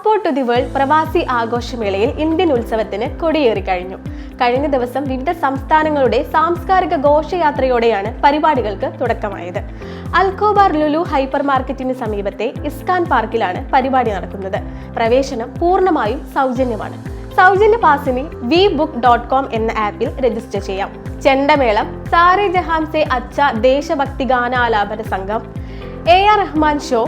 Passport to the world പ്രവാസി ആഘോഷമേളയിൽ Indian ഉത്സവത്തിന് കൊടിയേറി കഴിഞ്ഞു. കഴിഞ്ഞ ദിവസം വിവിധ സംസ്ഥാനങ്ങളുടെ സാംസ്കാരിക ഘോഷയാത്രയോടെയാണ് പരിപാടികൾക്ക് തുടക്കമായത്. അൽക്കോബാർ ലുലു ഹൈപ്പർ മാർക്കറ്റിന് സമീപത്തെ ഇസ്കാൻ പാർക്കിലാണ് പരിപാടി നടക്കുന്നത്. പ്രവേശനം പൂർണമായും സൗജന്യമാണ്. സൗജന്യ പാസിന് വി ബുക്ക് ഡോട്ട് കോം എന്ന ആപ്പിൽ രജിസ്റ്റർ ചെയ്യാം. ചെണ്ടമേളം സാരെ ജഹാൻ സെ അച്ച ദേശഭക്തി ഗാനാലാപന സംഘം എ ആർ റഹ്മാൻ ഷോ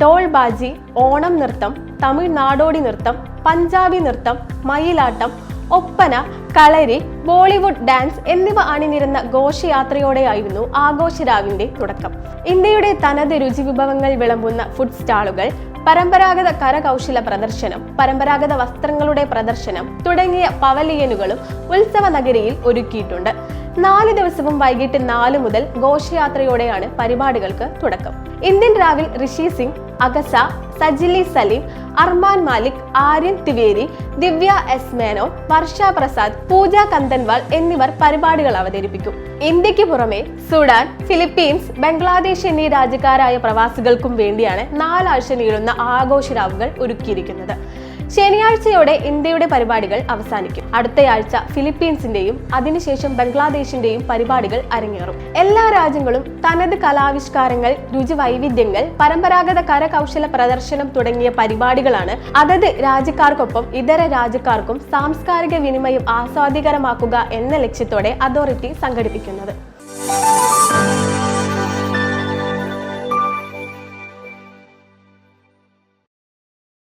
തോൾ ബാജി ഓണം നൃത്തം തമിഴ് നാടോടി നൃത്തം പഞ്ചാബി നൃത്തം മയിലാട്ടം ഒപ്പന കളരി ബോളിവുഡ് ഡാൻസ് എന്നിവ അണിനിരുന്ന ഘോഷയാത്രയോടെയായിരുന്നു ആഘോഷരാവിന്റെ തുടക്കം. ഇന്ത്യയുടെ തനത് രുചി വിഭവങ്ങൾ വിളമ്പുന്ന ഫുഡ് സ്റ്റാളുകൾ പരമ്പരാഗത കരകൗശല പ്രദർശനം പരമ്പരാഗത വസ്ത്രങ്ങളുടെ പ്രദർശനം തുടങ്ങിയ പവലിയനുകളും ഉത്സവ നഗരിയിൽ ഒരുക്കിയിട്ടുണ്ട്. നാല് ദിവസവും വൈകിട്ട് നാല് മുതൽ ഘോഷയാത്രയോടെയാണ് പരിപാടികൾക്ക് തുടക്കം. ഇന്ത്യൻ രാവിൽ ഋഷി സിംഗ് അഗസ സജിലി സലീം അർമാൻ മാലിക് ആര്യൻ തിവേരി ദിവ്യ എസ് മേനോൻ വർഷ പ്രസാദ് പൂജ കന്തൻവാൾ എന്നിവർ പരിപാടികൾ അവതരിപ്പിക്കും. ഇന്ത്യയ്ക്ക് പുറമെ സുഡാൻ ഫിലിപ്പീൻസ് ബംഗ്ലാദേശ് എന്നീ രാജ്യക്കാരായ പ്രവാസികൾക്കും വേണ്ടിയാണ് നാലാഴ്ച നീളുന്ന ആഘോഷരാവുകൾ ഒരുക്കിയിരിക്കുന്നത്. ശനിയാഴ്ചയോടെ ഇന്ത്യയുടെ പരിപാടികൾ അവസാനിക്കും. അടുത്തയാഴ്ച ഫിലിപ്പീൻസിന്റെയും അതിനുശേഷം ബംഗ്ലാദേശിന്റെയും പരിപാടികൾ അരങ്ങേറും. എല്ലാ രാജ്യങ്ങളും തനത് കലാവിഷ്കാരങ്ങൾ രുചി വൈവിധ്യങ്ങൾ പരമ്പരാഗത കരകൗശല പ്രദർശനം തുടങ്ങിയ പരിപാടികളാണ് അതത് രാജ്യക്കാർക്കൊപ്പം ഇതര രാജ്യക്കാർക്കും സാംസ്കാരിക വിനിമയം ആസ്വാദികരമാക്കുക എന്ന ലക്ഷ്യത്തോടെ അതോറിറ്റി സംഘടിപ്പിക്കുന്നത്.